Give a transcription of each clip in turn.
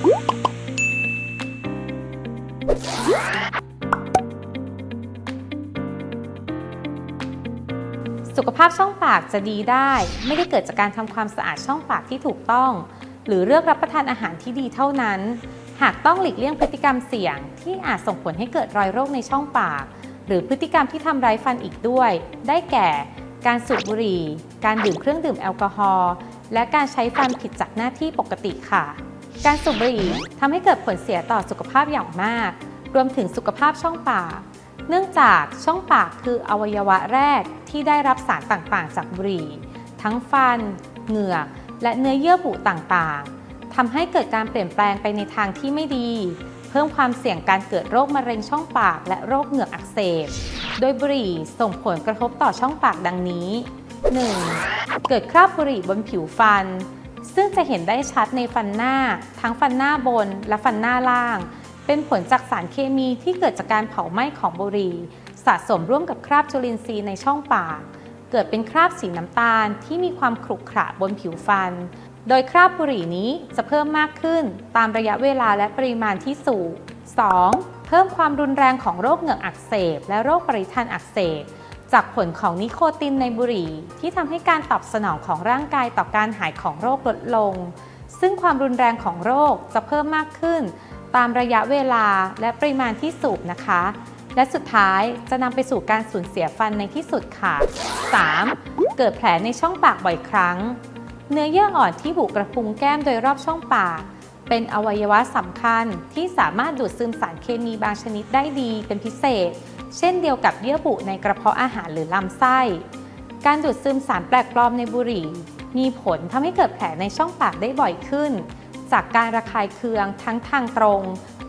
สุขภาพช่องปากจะดีได้ ไม่ได้เกิดจากการทำความสะอาดช่องปากที่ถูกต้อง หรือเลือกรับประทานอาหารที่ดีเท่านั้น หากต้องหลีกเลี่ยงพฤติกรรมเสี่ยง ที่อาจส่งผลให้เกิดรอยโรคในช่องปาก หรือพฤติกรรมที่ทำร้ายฟันอีกด้วย ได้แก่ การสูบบุหรี่ การดื่มเครื่องดื่มแอลกอฮอล์และการใช้ฟันผิดจากหน้าที่ปกติค่ะ การสูบบุหรี่ทำให้เกิดผลเสียต่อสุขภาพอย่างมาก รวมถึงสุขภาพช่องปาก เนื่องจากช่องปากคืออวัยวะแรกที่ได้รับสารต่างๆ จากบุหรี่ ทั้งฟัน เหงือก และเนื้อเยื่อบุต่างๆ ทำให้เกิดการเปลี่ยนแปลงไปในทางที่ไม่ดี เพิ่มความเสี่ยงการเกิดโรคมะเร็งช่องปากและโรคเหงือกอักเสบ โดยบุหรี่ส่งผลกระทบต่อช่องปากดังนี้ 1. เกิดคราบบุหรี่บนผิวฟัน ซึ่งจะเห็นได้ชัดในฟันหน้า ทั้งฟันหน้าบนและฟันหน้าล่าง เป็นผลจากสารเคมีที่เกิดจากการเผาไหม้ของบุหรี่สะสมร่วมกับคราบจุลินทรีย์ในช่องปาก เกิดเป็นคราบสีน้ำตาลที่มีความขรุขระบนผิวฟัน โดยคราบบุหรี่นี้จะเพิ่มมากขึ้นตามระยะเวลาและปริมาณที่สูง 2. เพิ่มความรุนแรงของโรคเหงือกอักเสบ และโรคปริทันอักเสบ จากผลของนิโคตินในบุหรี่ ที่ทำให้การตอบสนองของร่างกายต่อการหายของโรคลดลง ซึ่งความรุนแรงของโรคจะเพิ่มมากขึ้น ตามระยะเวลาและปริมาณที่สูบนะคะ และสุดท้ายจะนำไปสู่การสูญเสียฟันในที่สุดค่ะ 3. เกิดแผลในช่องปากบ่อยครั้ง เนื้อเยื่ออ่อนที่บุกระพุ้งแก้มโดยรอบช่องปากเป็นอวัยวะสำคัญที่สามารถดูดซึมสารเคมีบางชนิดได้ดีเป็นพิเศษ เช่นเดียวกับเยื่อบุในกระเพาะอาหารหรือลำไส้ การดูดซึมสารแปลกปลอมในบุหรี่ มีผลทำให้เกิดแผลในช่องปากได้บ่อยขึ้น จากการระคายเคืองทั้งทางตรง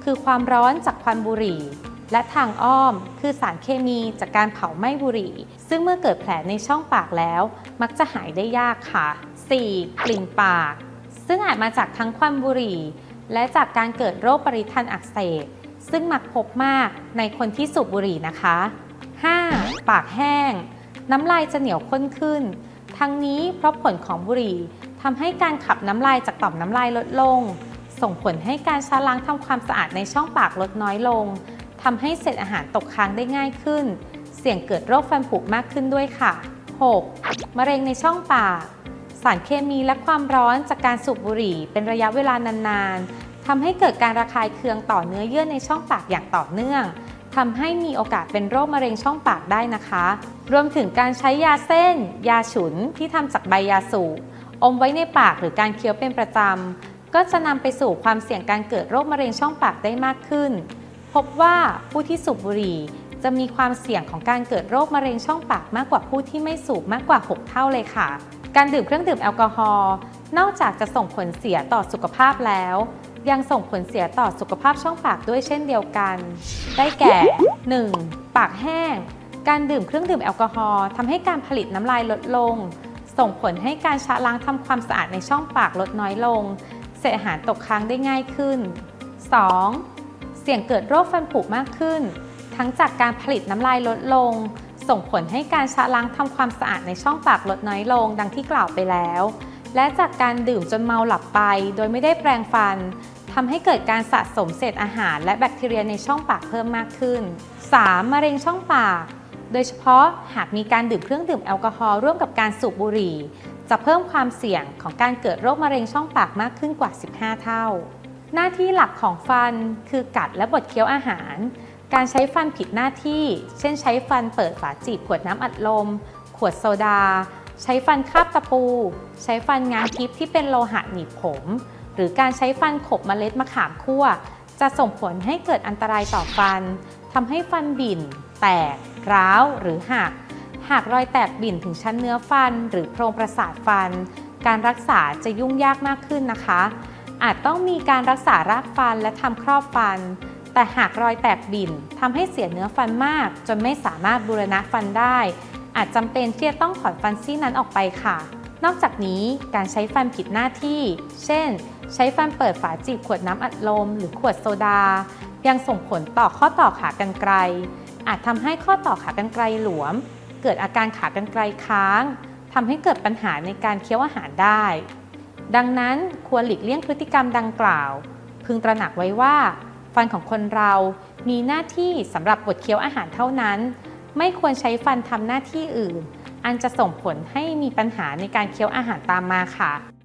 คือความร้อนจากควันบุหรี่ และทางอ้อม คือสารเคมีจากการเผาไหม้บุหรี่ ซึ่งเมื่อเกิดแผลในช่องปากแล้ว มักจะหายได้ยากค่ะ 4. กลิ่นปาก ซึ่งอาจมาจากทั้งควันบุหรี่ และจากการเกิดโรคปริทันอักเสบ ซึ่งมักพบมากในคนที่สูบบุหรี่นะคะ 5. ปากแห้ง น้ำลายจะเหนียวข้นขึ้น ทั้งนี้เพราะผลของบุหรี่ทำให้การขับน้ำลายจากต่อมน้ำลายลดลง ส่งผลให้การชะล้างทำความสะอาดในช่องปากลดน้อยลงทำให้เศษอาหารตกค้างได้ง่ายขึ้น เสี่ยงเกิดโรคฟันผุมากขึ้นด้วยค่ะ 6. มะเร็งในช่องปาก สารเคมีและความร้อนจากการสูบบุหรี่เป็นระยะเวลานานๆ ทำให้เกิดการระคายเคืองต่อเนื้อเยื่อในช่องปากอย่างต่อเนื่องทำให้มีโอกาสเป็นโรคมะเร็งช่องปากได้นะคะ รวมถึงการใช้ยาเส้น ยาฉุนที่ทำจากใบยาสูบอมไว้ในปากหรือการเคี้ยวเป็นประจำ ก็จะนำไปสู่ความเสี่ยงการเกิดโรคมะเร็งช่องปากได้มากขึ้น พบว่าผู้ที่สูบบุหรี่จะมีความเสี่ยงของการเกิดโรคมะเร็งช่องปากมากกว่าผู้ที่ไม่สูบมากกว่า 6 เท่าเลยค่ะ การดื่มเครื่องดื่มแอลกอฮอล์ นอกจากจะส่งผลเสียต่อสุขภาพแล้ว ยังส่งผลเสียต่อสุขภาพช่องปากด้วยเช่นเดียวกัน ได้แก่ 1. ปากแห้ง การดื่มเครื่องดื่มแอลกอฮอล์ทำให้การผลิตน้ำลายลดลง ส่งผลให้การชะล้างทำความสะอาดในช่องปากลดน้อยลง เศษอาหารตกค้างได้ง่ายขึ้น 2. เสี่ยงเกิดโรคฟันผุมากขึ้น ทั้งจากการผลิตน้ำลายลดลง ส่งผลให้การชะล้างทำความสะอาดในช่องปากลดน้อยลง ดังที่กล่าวไปแล้ว และจากการดื่มจนเมาหลับไป โดยไม่ได้แปรงฟันทำให้เกิดการสะสมเศษอาหาร และแบคทีเรียในช่องปากเพิ่มมากขึ้น 3. มะเร็งช่องปาก โดยเฉพาะหากมีการดื่มเครื่องดื่มแอลกอฮอล์ร่วมกับการสูบบุหรี่ จะเพิ่มความเสี่ยงของการเกิดโรคมะเร็งช่องปากมากขึ้นกว่า 15 เท่า หน้าที่หลักของฟันคือกัดและบดเคี้ยวอาหาร การใช้ฟันผิดหน้าที่ เช่น ใช้ฟันเปิดฝาจีบขวดน้ำอัดลม ขวดโซดา ใช้ฟันคาบตะปู ใช้ฟันงางทิพที่เป็นโลหะหนีบผม หรือการใช้ฟันขบเมล็ดมะขามคั่ว จะส่งผลให้เกิดอันตรายต่อฟันทำให้ฟันบิ่น แตก ร้าว หรือหัก หากรอยแตกบิ่นถึงชั้นเนื้อฟัน หรือโพรงประสาทฟัน การรักษาจะยุ่งยากมากขึ้นนะคะ อาจต้องมีการรักษารากฟันและทำครอบฟัน แต่หากรอยแตกบิ่นทำให้เสียเนื้อฟันมาก จนไม่สามารถบูรณะฟันได้ อาจจำเป็นที่จะต้องถอนฟันซี่นั้นออกไปค่ะ นอกจากนี้การใช้ฟันผิดหน้าที่ เช่น ใช้ฟันเปิดฝาจีบขวดน้ำอัดลม หรือขวดโซดา ยังส่งผลต่อข้อต่อขากรรไกร อาจทำให้ข้อต่อขากรรไกรหลวม เกิดอาการขากรรไกรค้างทำให้เกิดปัญหาในการเคี้ยวอาหารได้ ดังนั้นควรหลีกเลี่ยงพฤติกรรมดังกล่าว พึงตระหนักไว้ว่า ฟันของคนเรามีหน้าที่สำหรับบดเคี้ยวอาหารเท่านั้น ไม่ควรใช้ฟันทำหน้าที่อื่น อันจะส่งผลให้มีปัญหาในการเคี้ยวอาหารตามมาค่ะ